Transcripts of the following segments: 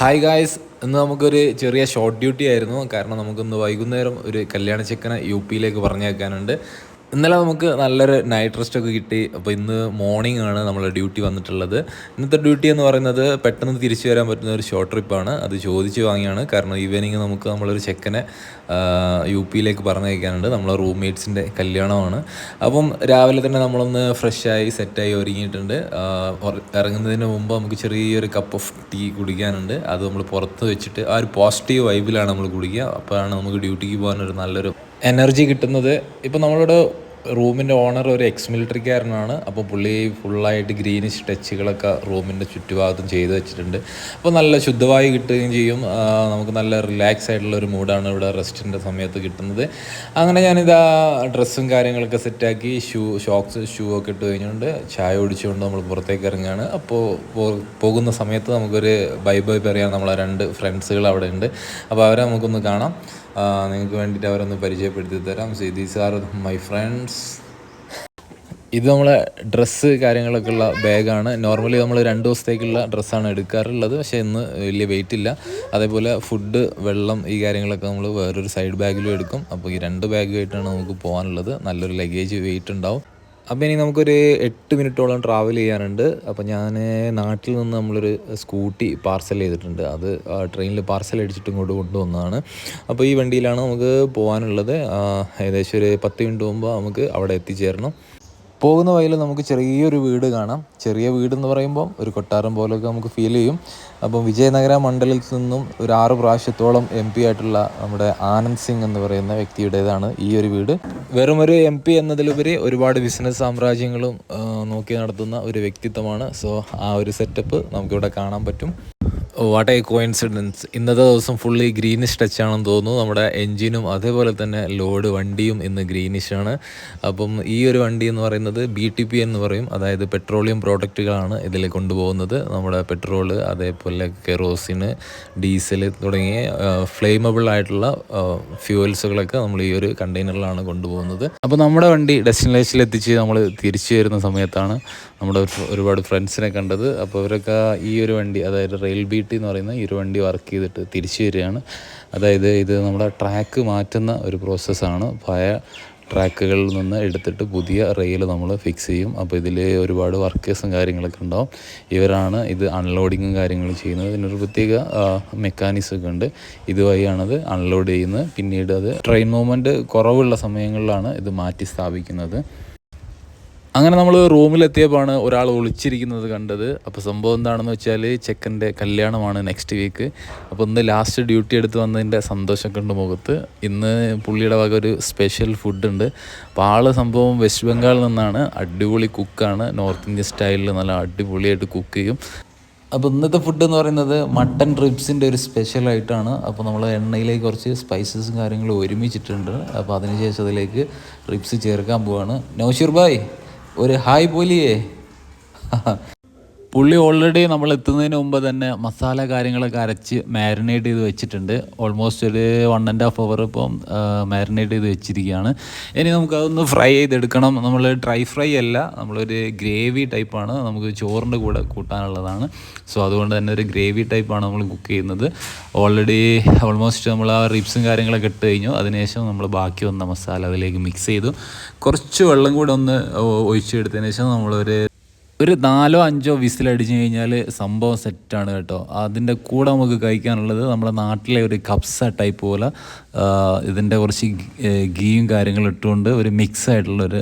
Hi guys ഇന്ന് നമുക്കൊരു ചെറിയ ഷോർട്ട് ഡ്യൂട്ടി ആയിരുന്നു. കാരണം നമുക്കിന്ന് വൈകുന്നേരം ഒരു കല്യാണ ചെക്കനെ യു പിയിലേക്ക് പറഞ്ഞേക്കാനുണ്ട് ഇന്നലെ നമുക്ക് നല്ലൊരു നൈറ്റ് റെസ്റ്റ് ഒക്കെ കിട്ടി. അപ്പോൾ ഇന്ന് മോർണിംഗ് ആണ് നമ്മൾ ഡ്യൂട്ടി വന്നിട്ടുള്ളത്. ഇന്നത്തെ ഡ്യൂട്ടി എന്ന് പറയുന്നത് പെട്ടെന്ന് തിരിച്ചു വരാൻ പറ്റുന്ന ഒരു ഷോർട്ട് ട്രിപ്പാണ് അത് ചോദിച്ച് വാങ്ങിയാണ്. കാരണം ഈവനിങ് നമുക്ക് നമ്മളൊരു ചെക്കനെ യു പിയിലേക്ക് പറഞ്ഞയക്കാനുണ്ട് നമ്മളെ റൂംമേറ്റ്സിന്റെ കല്യാണമാണ്. അപ്പം രാവിലെ തന്നെ നമ്മളൊന്ന് ഫ്രഷായി സെറ്റായി ഒരുങ്ങിയിട്ടുണ്ട്. ഇറങ്ങുന്നതിന് മുമ്പ് നമുക്ക് ചെറിയൊരു കപ്പ് ഓഫ് ടീ കുടിക്കാനുണ്ട്. അത് നമ്മൾ പുറത്ത് വെച്ചിട്ട് ആ ഒരു പോസിറ്റീവ് വൈബിലാണ് നമ്മൾ കുടിക്കുക. അപ്പോഴാണ് നമുക്ക് ഡ്യൂട്ടിക്ക് പോകാനൊരു നല്ലൊരു എനർജി കിട്ടുന്നത്. ഇപ്പോൾ നമ്മളുടെ റൂമിന്റെ ഓണർ ഒരു എക്സ് മിലിറ്ററിക്കാരനാണ് അപ്പോൾ പുള്ളി ഫുള്ളായിട്ട് ഗ്രീനിഷ് ടച്ചുകളൊക്കെ റൂമിന്റെ ചുറ്റുഭാഗത്തും ചെയ്ത് വെച്ചിട്ടുണ്ട്. അപ്പോൾ നല്ല ശുദ്ധവായു കിട്ടുകയും ചെയ്യും. നമുക്ക് നല്ല റിലാക്സ് ആയിട്ടുള്ള ഒരു മൂഡാണ് ഇവിടെ റെസ്റ്റിന്റെ സമയത്ത് കിട്ടുന്നത്. അങ്ങനെ ഞാനിതാ ഡ്രസ്സും കാര്യങ്ങളൊക്കെ സെറ്റാക്കി ഷൂ ഷോക്സ് ഷൂ ഒക്കെ ഇട്ട് കഴിഞ്ഞുകൊണ്ട് ചായ ഓടിച്ചുകൊണ്ട് നമ്മൾ പുറത്തേക്ക് ഇറങ്ങുകയാണ്. അപ്പോൾ പോകുന്ന സമയത്ത് നമുക്കൊരു ബൈ ബൈ പറയാൻ നമ്മളെ രണ്ട് ഫ്രണ്ട്സുകൾ അവിടെ ഉണ്ട്. അപ്പോൾ അവരെ നമുക്കൊന്ന് കാണാം. നിങ്ങൾക്ക് വേണ്ടിയിട്ട് അവരൊന്ന് പരിചയപ്പെടുത്തി തരാം. See these are my friends ഇത് നമ്മളെ ഡ്രസ്സ് കാര്യങ്ങളൊക്കെ ഉള്ള ബാഗാണ് നോർമലി നമ്മൾ രണ്ട് ദിവസത്തേക്കുള്ള ഡ്രസ്സാണ് എടുക്കാറുള്ളത്. പക്ഷേ ഇന്ന് വലിയ വെയിറ്റ് ഇല്ല. അതേപോലെ ഫുഡ് വെള്ളം ഈ കാര്യങ്ങളൊക്കെ നമ്മൾ വേറൊരു സൈഡ് ബാഗിലും എടുക്കും. അപ്പോൾ ഈ രണ്ട് ബാഗുമായിട്ടാണ് നമുക്ക് പോകാനുള്ളത്. നല്ലൊരു ലഗേജ് വെയിറ്റ് ഉണ്ടാവും. അപ്പോൾ ഇനി നമുക്കൊരു എട്ട് മിനിറ്റോളം ട്രാവൽ ചെയ്യാനുണ്ട്. അപ്പോൾ ഞാൻ നാട്ടിൽ നിന്ന് നമ്മളൊരു സ്കൂട്ടി പാർസൽ ചെയ്തിട്ടുണ്ട്. അത് ട്രെയിനിൽ പാർസൽ അടിച്ചിട്ട് ഇങ്ങോട്ട് കൊണ്ടുവന്നതാണ്. അപ്പോൾ ഈ വണ്ടിയിലാണ് നമുക്ക് പോകാനുള്ളത് ഏകദേശം ഒരു പത്ത് മിനിറ്റ് മുമ്പ് നമുക്ക് അവിടെ എത്തിച്ചേരണം. പോകുന്ന വഴിയിൽ നമുക്ക് ചെറിയൊരു വീട് കാണാം. ചെറിയ വീട് എന്ന് പറയുമ്പോൾ ഒരു കൊട്ടാരം പോലെയൊക്കെ നമുക്ക് ഫീൽ ചെയ്യും. അപ്പം വിജയനഗര മണ്ഡലത്തിൽ നിന്നും ഒരു ആറ് പ്രാവശ്യത്തോളം എം പി ആയിട്ടുള്ള നമ്മുടെ ആനന്ദ് സിംഗ് എന്ന് പറയുന്ന വ്യക്തിയുടേതാണ് ഈ ഒരു വീട്. വെറും ഒരു എം പി എന്നതിലുപരി ഒരുപാട് ബിസിനസ് സാമ്രാജ്യങ്ങളും നോക്കി നടത്തുന്ന ഒരു വ്യക്തിത്വമാണ്. സോ ആ ഒരു സെറ്റപ്പ് നമുക്കിവിടെ കാണാൻ പറ്റും. വാട്ട് ഐ കോയിൻസിഡൻസ് ഇന്നത്തെ ദിവസം ഫുള്ളി ഗ്രീനിഷ് ടച്ച് ആണെന്ന് തോന്നുന്നു. നമ്മുടെ എൻജിനും അതേപോലെ തന്നെ ലോഡ് വണ്ടിയും ഇന്ന് ഗ്രീനിഷ് ആണ്. അപ്പം ഈ ഒരു വണ്ടി എന്ന് പറയുന്നത് ബി ടി പി എന്ന് പറയും. അതായത് പെട്രോളിയം പ്രോഡക്റ്റുകളാണ് ഇതിൽ കൊണ്ടുപോകുന്നത്. നമ്മുടെ പെട്രോൾ അതേപോലെ കെറോസിന് ഡീസൽ തുടങ്ങിയ ഫ്ലെയിമബിൾ ആയിട്ടുള്ള ഫ്യൂവൽസുകളൊക്കെ നമ്മൾ ഈ ഒരു കണ്ടെയ്നറിലാണ് കൊണ്ടുപോകുന്നത്. അപ്പോൾ നമ്മുടെ വണ്ടി ഡെസ്റ്റിനേഷനിൽ എത്തിച്ച് നമ്മൾ തിരിച്ചു വരുന്ന സമയത്താണ് നമ്മുടെ ഒരു- ഒരുപാട് ഫ്രണ്ട്സിനെ കണ്ടത്. അപ്പോൾ അവരൊക്കെ ഈ ഒരു വണ്ടി അതായത് റെയിൽ ബീട്ടി എന്ന് പറയുന്ന ഈ ഒരു വണ്ടി വർക്ക് ചെയ്തിട്ട് തിരിച്ചു വരികയാണ്. അതായത് ഇത് നമ്മുടെ ട്രാക്ക് മാറ്റുന്ന ഒരു പ്രോസസ്സാണ് പഴയ ട്രാക്കുകളിൽ നിന്ന് എടുത്തിട്ട് പുതിയ റെയിൽ നമ്മൾ ഫിക്സ് ചെയ്യും. അപ്പോൾ ഇതിൽ ഒരുപാട് വർക്കേഴ്സും കാര്യങ്ങളൊക്കെ ഉണ്ടാവും. ഇവരാണ് ഇത് അൺലോഡിങ്ങും കാര്യങ്ങളും ചെയ്യുന്നത്. ഇതിനൊരു പ്രത്യേക മെക്കാനിസം ഒക്കെ ഉണ്ട്. ഇതുവഴിയാണത് അൺലോഡ് ചെയ്യുന്നത്. പിന്നീട് അത് ട്രെയിൻ മൂവ്മെന്റ് കുറവുള്ള സമയങ്ങളിലാണ് ഇത് മാറ്റി സ്ഥാപിക്കുന്നത്. അങ്ങനെ നമ്മൾ റൂമിലെത്തിയപ്പോഴാണ് ഒരാൾ ഒളിച്ചിരിക്കുന്നത് കണ്ടത്. അപ്പോൾ സംഭവം എന്താണെന്ന് വെച്ചാൽ ചെക്കന്റെ കല്യാണമാണ് നെക്സ്റ്റ് വീക്ക്. അപ്പോൾ ഇന്ന് ലാസ്റ്റ് ഡ്യൂട്ടി എടുത്ത് വന്നതിന്റെ സന്തോഷം ഉണ്ട് മുഖത്ത്. ഇന്ന് പുള്ളിയുടെ വക ഒരു സ്പെഷ്യൽ ഫുഡ് ഉണ്ട്. അപ്പോൾ ആൾ സംഭവം വെസ്റ്റ് ബംഗാളിൽ നിന്നാണ്. അടിപൊളി കുക്കാണ് നോർത്ത് ഇന്ത്യൻ സ്റ്റൈലിൽ നല്ല അടിപൊളിയായിട്ട് കുക്ക് ചെയ്യും. അപ്പോൾ ഇന്നത്തെ ഫുഡ് എന്ന് പറയുന്നത് മട്ടൻ റിബ്സിന്റെ ഒരു സ്പെഷ്യൽ ആയിട്ടാണ്. അപ്പോൾ നമ്മൾ എണ്ണയിലേക്ക് കുറച്ച് സ്പൈസസും കാര്യങ്ങളും ഒരുമിച്ചിട്ടുണ്ട്. അപ്പോൾ അതിനുശേഷം അതിലേക്ക് റിബ്സ് ചേർക്കാൻ പോവാണ്. നൗഷീർ ഭായ്. ഒരു ഹായ് പോലിയേ. പുള്ളി ഓൾറെഡി നമ്മൾ എത്തുന്നതിന് മുമ്പ് തന്നെ മസാല കാര്യങ്ങളൊക്കെ അരച്ച് മാരിനേറ്റ് ചെയ്ത് വെച്ചിട്ടുണ്ട്. ഓൾമോസ്റ്റ് ഒരു വൺ ആൻഡ് ഹാഫ് അവർ ഇപ്പം മാരിനേറ്റ് ചെയ്ത് വെച്ചിരിക്കുകയാണ്. ഇനി നമുക്ക് അതൊന്ന് ഫ്രൈ ചെയ്തെടുക്കണം. നമ്മൾ ഡ്രൈ ഫ്രൈ അല്ല നമ്മളൊരു ഗ്രേവി ടൈപ്പാണ് നമുക്ക് ചോറിന്റെ കൂടെ കൂട്ടാനുള്ളതാണ്. സോ അതുകൊണ്ട് തന്നെ ഒരു ഗ്രേവി ടൈപ്പാണ് നമ്മൾ കുക്ക് ചെയ്യുന്നത്. ഓൾറെഡി ഓൾമോസ്റ്റ് നമ്മൾ ആ റിബ്സും കാര്യങ്ങളൊക്കെ ഇട്ട് കഴിഞ്ഞു. അതിനുശേഷം നമ്മൾ ബാക്കി വന്ന മസാല അതിലേക്ക് മിക്സ് ചെയ്തു. കുറച്ച് വെള്ളം കൂടെ ഒന്ന് ഒഴിച്ചെടുത്തതിന് ശേഷം നമ്മളൊരു ഒരു നാലോ അഞ്ചോ വിസിലടിച്ചു കഴിഞ്ഞാൽ സംഭവം സെറ്റാണ് കേട്ടോ. അതിന്റെ കൂടെ നമുക്ക് കഴിക്കാനുള്ളത് നമ്മുടെ നാട്ടിലെ ഒരു കപ്സ ടൈപ്പ് പോലെ ഇതിന്റെ കുറച്ച് ഗീയും കാര്യങ്ങളും ഇട്ടുകൊണ്ട് ഒരു മിക്സ് ആയിട്ടുള്ള ഒരു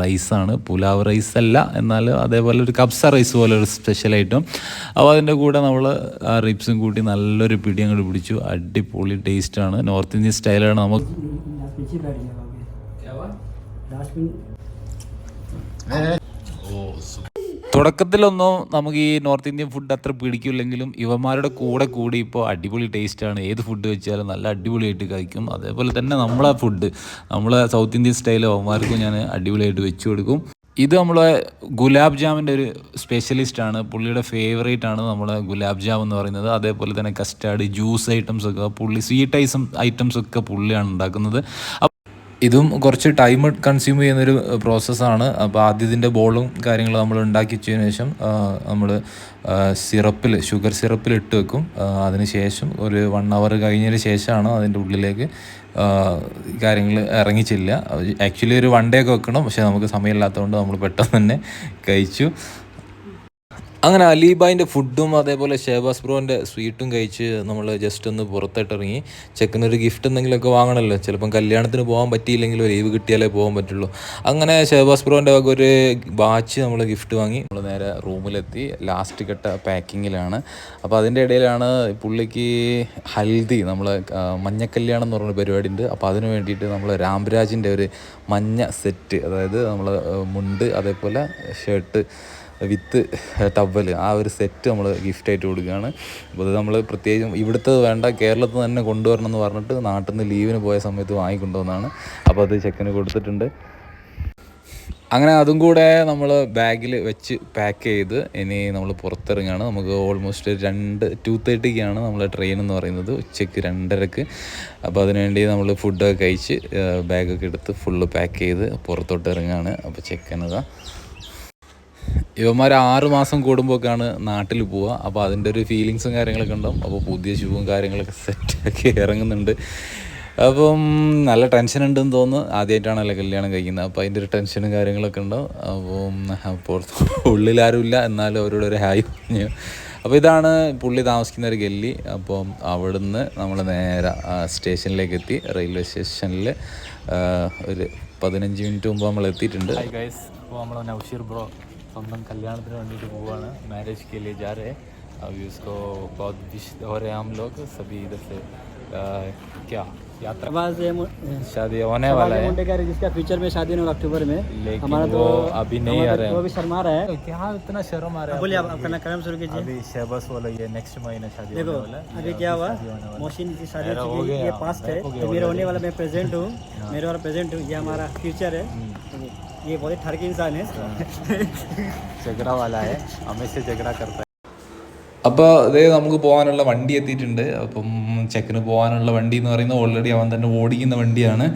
റൈസാണ് പുലാവ് റൈസ് അല്ല എന്നാൽ അതേപോലെ ഒരു കപ്സ റൈസ് പോലെ ഒരു സ്പെഷ്യൽ ഐറ്റം അപ്പോൾ അതിന്റെ കൂടെ നമ്മൾ ആ റിപ്സും കൂട്ടി നല്ലൊരു പിടി അങ്ങോട്ട് പിടിച്ചു. അടിപൊളി ടേസ്റ്റാണ് നോർത്ത് ഇന്ത്യൻ സ്റ്റൈലാണ് നമുക്ക്. ഓ തുടക്കത്തിലൊന്നും നമുക്ക് ഈ നോർത്ത് ഇന്ത്യൻ ഫുഡ് അത്ര പിടിക്കില്ലെങ്കിലും ഇവന്മാരുടെ കൂടെ കൂടി ഇപ്പോൾ അടിപൊളി ടേസ്റ്റാണ് ഏത് ഫുഡ് വെച്ചാലും നല്ല അടിപൊളിയായിട്ട് കഴിക്കും. അതേപോലെ തന്നെ നമ്മളെ ഫുഡ് നമ്മളെ സൗത്ത് ഇന്ത്യൻ സ്റ്റൈലിൽ അവന്മാർക്കും ഞാൻ അടിപൊളിയായിട്ട് വെച്ചു കൊടുക്കും. ഇത് നമ്മളെ ഗുലാബ് ജാമിന്റെ ഒരു സ്പെഷ്യലിസ്റ്റാണ് പുള്ളിയുടെ ഫേവറേറ്റ് ആണ് നമ്മളെ ഗുലാബ് ജാം എന്ന് പറയുന്നത്. അതേപോലെ തന്നെ കസ്റ്റാർഡ് ജ്യൂസ് ഐറ്റംസ് ഒക്കെ പുള്ളി സ്വീറ്റ് ഐസം ഐറ്റംസ് ഒക്കെ പുള്ളിയാണ് ഉണ്ടാക്കുന്നത്. ഇതും കുറച്ച് ടൈം കൺസ്യൂം ചെയ്യുന്നൊരു പ്രോസസ്സാണ് അപ്പോൾ ആദ്യം ഇതിന്റെ ബോളും കാര്യങ്ങളും നമ്മൾ ഉണ്ടാക്കി വെച്ചതിന് ശേഷം നമ്മൾ സിറപ്പിൽ ഷുഗർ സിറപ്പിൽ ഇട്ട് വെക്കും. അതിന് ശേഷം ഒരു വൺ അവർ കഴിഞ്ഞതിന് ശേഷമാണ് അതിന്റെ ഉള്ളിലേക്ക് കാര്യങ്ങൾ ഇറങ്ങിച്ചില്ല ആക്ച്വലി ഒരു വൺ ഡേ ഒക്കെ വെക്കണം. പക്ഷേ നമുക്ക് സമയമില്ലാത്തതുകൊണ്ട് നമ്മൾ പെട്ടെന്ന് തന്നെ കഴിച്ചു. അങ്ങനെ അലീബായിന്റെ ഫുഡും അതേപോലെ ഷേബാസ് ബ്രോന്റെ സ്വീറ്റും കഴിച്ച് നമ്മൾ ജസ്റ്റ് ഒന്ന് പുറത്തിട്ടിറങ്ങി ചെക്കനൊരു ഗിഫ്റ്റ് എന്തെങ്കിലുമൊക്കെ വാങ്ങണമല്ലോ. ചിലപ്പം കല്യാണത്തിന് പോകാൻ പറ്റിയില്ലെങ്കിൽ ഒരു ലീവ് കിട്ടിയാലേ പോകാൻ പറ്റുള്ളൂ. അങ്ങനെ ഷേബാസ് ബ്രോന്റെ ഒരു വാച്ച് നമ്മൾ ഗിഫ്റ്റ് വാങ്ങി. നമ്മൾ നേരെ റൂമിലെത്തി. ലാസ്റ്റ് കെട്ട പാക്കിങ്ങിലാണ്. അപ്പോൾ അതിന്റെ ഇടയിലാണ് പുള്ളിക്ക് ഹൽദി നമ്മൾ മഞ്ഞക്കല്യാണം എന്ന് പറഞ്ഞ പരിപാടി ഉണ്ട് അപ്പോൾ അതിന് വേണ്ടിയിട്ട് നമ്മൾ രാംരാജിന്റെ ഒരു മഞ്ഞ സെറ്റ് അതായത് നമ്മൾ മുണ്ട് അതേപോലെ ഷർട്ട് വിത്ത് ടവൽ ആ ഒരു സെറ്റ് നമ്മൾ ഗിഫ്റ്റായിട്ട് കൊടുക്കുകയാണ്. അപ്പോൾ അത് നമ്മൾ പ്രത്യേകിച്ചും ഇവിടുത്തെ വേണ്ട കേരളത്തിൽ നിന്ന് തന്നെ കൊണ്ടുവരണം എന്ന് പറഞ്ഞിട്ട് നാട്ടിൽ നിന്ന് ലീവിന് പോയ സമയത്ത് വാങ്ങിക്കൊണ്ടുവന്നതാണ് അപ്പോൾ അത് ചെക്കന് കൊടുത്തിട്ടുണ്ട്. അങ്ങനെ അതും കൂടെ നമ്മൾ ബാഗിൽ വെച്ച് പാക്ക് ചെയ്ത് ഇനി നമ്മൾ പുറത്തിറങ്ങുകയാണ് നമുക്ക് ഓൾമോസ്റ്റ് രണ്ട് ടു തേർട്ടിക്കാണ് നമ്മളെ ട്രെയിൻ എന്ന് പറയുന്നത്. ഉച്ചയ്ക്ക് രണ്ടരക്ക്. അപ്പോൾ അതിനുവേണ്ടി നമ്മൾ ഫുഡൊക്കെ കഴിച്ച് ബാഗൊക്കെ എടുത്ത് ഫുള്ള് പാക്ക് ചെയ്ത് പുറത്തോട്ട് ഇറങ്ങുകയാണ് അപ്പോൾ ചെക്കനതാ ഇവന്മാർ ആറ് മാസം കൂടുമ്പോഴൊക്കെയാണ് നാട്ടിൽ പോവുക. അപ്പോൾ അതിന്റെ ഒരു ഫീലിങ്സും കാര്യങ്ങളൊക്കെ ഉണ്ടാവും. അപ്പോൾ പുതിയ ഷൂവും കാര്യങ്ങളൊക്കെ സെറ്റാക്കി ഇറങ്ങുന്നുണ്ട്. അപ്പം നല്ല ടെൻഷൻ ഉണ്ടെന്ന് തോന്നുന്നു. ആദ്യമായിട്ടാണല്ലോ കല്യാണം കഴിക്കുന്നത്. അപ്പോൾ അതിന്റെ ഒരു ടെൻഷനും കാര്യങ്ങളൊക്കെ ഉണ്ടാവും. അപ്പം അപ്പോൾ ഉള്ളിലാരുമില്ല എന്നാലും അവരോട് ഒരു ഹായ് പറഞ്ഞു. അപ്പോൾ ഇതാണ് പുള്ളി താമസിക്കുന്ന ഒരു ഗല്ലി. അപ്പം അവിടുന്ന് നമ്മൾ നേരെ സ്റ്റേഷനിലേക്ക് എത്തി. റെയിൽവേ സ്റ്റേഷനിൽ ഒരു പതിനഞ്ച് മിനിറ്റ് മുമ്പ് നമ്മൾ എത്തിയിട്ടുണ്ട്. അപ്പോൾ നമ്മൾ നൗഷീർ ബ്രോ സ്വന്തം കല്യാണത്തിന് വേണ്ടിയിട്ട് പോവാണ് मैरिज के लिए जा रहे हैं अभी उसको बहुत विश हो रहे हैं हम लोग सभी इधर से आ, क्या यात्रा आवाज ये मु- शादी होने वाला है मुंडे का जिसका फ्यूचर में शादी होगा अक्टूबर में लेकिन हमारा तो वो अभी नहीं आ रहे वो हैं भी शर्मा रहा है क्या इतना शर्म आ रहा है बोलिए आप अपना कलम शुरू कीजिए अभी शहबस वाला ये नेक्स्ट महीने शादी देखो होने वाला है अभी क्या हुआ मोहसिन की शादी मेरा हो हो चुकी है, गया, ये पास्ट है मेरा हो गया तो मेरा होने वाला मैं प्रेजेंट हूँ मेरे वाला प्रेजेंट हूँ ये हमारा फ्यूचर है ये बहुत ही ठरकी इंसान है झगड़ा वाला है हमेशा झगड़ा करता है അപ്പോൾ അതേ നമുക്ക് പോകാനുള്ള വണ്ടി എത്തിയിട്ടുണ്ട് അപ്പം ചെക്കന് പോകാനുള്ള വണ്ടി എന്ന് പറയുന്നത് ഓൾറെഡി അവൻ തന്നെ ഓടിക്കുന്ന വണ്ടിയാണ്.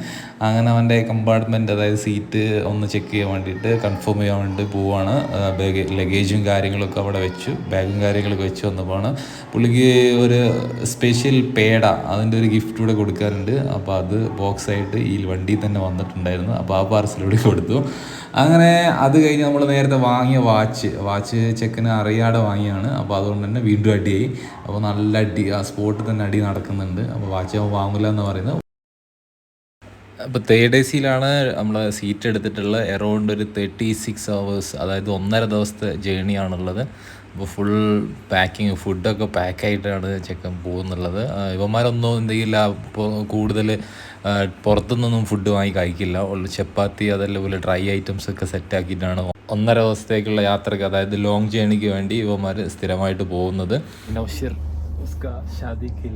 അങ്ങനെ അവന്റെ കമ്പാർട്ട്മെന്റ് അതായത് സീറ്റ് ഒന്ന് ചെക്ക് ചെയ്യാൻ വേണ്ടിയിട്ട് കൺഫേം ചെയ്യാൻ വേണ്ടി പോവാണ്. ബാഗ് ലഗേജും കാര്യങ്ങളൊക്കെ അവിടെ വെച്ചു. ബാഗും കാര്യങ്ങളൊക്കെ വെച്ച് വന്നപ്പോഴാണ് പുള്ളിക്ക് ഒരു സ്പെഷ്യൽ പേട അതിന്റെ ഒരു ഗിഫ്റ്റ് കൂടെ കൊടുക്കാറുണ്ട് അപ്പോൾ അത് ബോക്സ് ആയിട്ട് ഈ വണ്ടിയിൽ തന്നെ വന്നിട്ടുണ്ടായിരുന്നു. അപ്പോൾ ആ പാർസലൂടെ കൊടുത്തു. അങ്ങനെ അത് കഴിഞ്ഞ് നമ്മൾ നേരത്തെ വാങ്ങിയ വാച്ച് വാച്ച് ചെക്കന് അറിയാതെ വാങ്ങിയാണ്. അപ്പോൾ അതുകൊണ്ട് തന്നെ വീണ്ടും അടിയായി. അപ്പോൾ നല്ല അടി ആ സ്പോട്ടിൽ തന്നെ അടി കിടക്കുന്നുണ്ട് അപ്പോൾ വാച്ച് അവൻ വാങ്ങില്ല എന്ന് പറയുന്നത് അപ്പോൾ തേർഡ് എ സിയിലാണ് നമ്മൾ സീറ്റ് എടുത്തിട്ടുള്ള എറൗണ്ട് ഒരു തേർട്ടി സിക്സ് അവേഴ്സ് അതായത് ഒന്നര ദിവസത്തെ ജേണിയാണുള്ളത് അപ്പോൾ ഫുൾ പാക്കിങ് ഫുഡൊക്കെ പാക്കായിട്ടാണ് ചെക്കൻ പോകുന്നുള്ളത്. ഇവന്മാരൊന്നും എന്തെങ്കിലും ഇപ്പോൾ കൂടുതൽ പുറത്തുനിന്നൊന്നും ഫുഡ് വാങ്ങി കഴിക്കില്ല. ഉള്ള ചപ്പാത്തി അതേപോലെ ഡ്രൈ ഐറ്റംസ് ഒക്കെ സെറ്റാക്കിയിട്ടാണ് ഒന്നര ദിവസത്തേക്കുള്ള യാത്രയ്ക്ക് അതായത് ലോങ് ജേണിക്ക് വേണ്ടി ഇവന്മാർ സ്ഥിരമായിട്ട് പോകുന്നത്. നൗഷിർ ഉസ്കാ ഷാദിക്ക്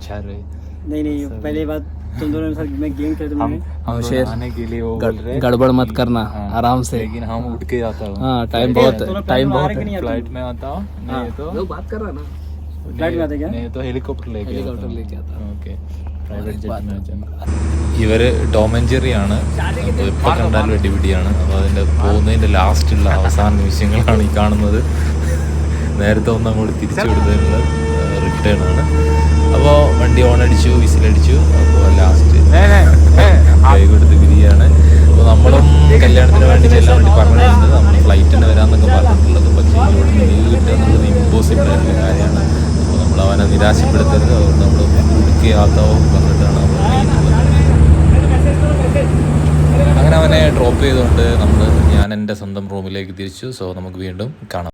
के लिए जा रहे हैं नहीं नहीं पहली बात तुम दोनों के साथ मैं गेम खेलते हम हम लोग आने के लिए वो बोल रहे हैं गड़बड़ मत करना आराम से लेकिन हम उठ के आता हूँ हाँ टाइम बहुत दोनों टाइम फ्लाइट में आ बहुत रहे कि नहीं फ्लाइट में आता हूँ नहीं तो बात कर रहा ना फ्लाइट में आते क्या नहीं तो हेलीकॉप्टर लेके हेलीकॉप्टर लेके आता ओके प्राइवेट जेट में आ ഇവർ ടോം ആൻഡ് ജെറി ആണ് അപ്പോൾ ഇപ്പോൾ കണ്ടാലും അടിപിടിയാണ് അപ്പോൾ അതിൻ്റെ പോകുന്നതിൻ്റെ ലാസ്റ്റുള്ള അവസാന നിമിഷങ്ങളാണ് ഈ കാണുന്നത് നേരത്തെ ഒന്ന് അങ്ങോട്ട് തിരിച്ചു കൊടുത്തതിനുള്ള റിട്ടേൺ ആണ് അപ്പോൾ വണ്ടി ഓൺ അടിച്ചു വിസിലടിച്ചു. അപ്പോൾ ലാസ്റ്റ് കൊടുത്ത് പിരിയാണ് അപ്പോൾ നമ്മളും കല്യാണത്തിന് വേണ്ടി ചെല്ലാൻ വേണ്ടി പറഞ്ഞിട്ടുണ്ട്. നമ്മൾ ഫ്ലൈറ്റിന് വരാമെന്നൊക്കെ പറഞ്ഞിട്ടുള്ളത്. പക്ഷേ നിന്ന് ലീവ് കിട്ടുക എന്നുള്ളത് ഇമ്പോസിബിൾ ആയിട്ടുള്ള കാര്യമാണ്. അപ്പോൾ നമ്മൾ അവനെ നിരാശപ്പെടുത്തരുത്. അതുകൊണ്ട് നമ്മൾ ഉടുക്കിയാത്താവോ പറഞ്ഞിട്ടാണ് നമ്മൾ അങ്ങനെ അവനെ ഡ്രോപ്പ് ചെയ്തുകൊണ്ട് നമ്മൾ ഞാൻ എന്റെ സ്വന്തം റൂമിലേക്ക് തിരിച്ചു. സോ നമുക്ക് വീണ്ടും കാണാം.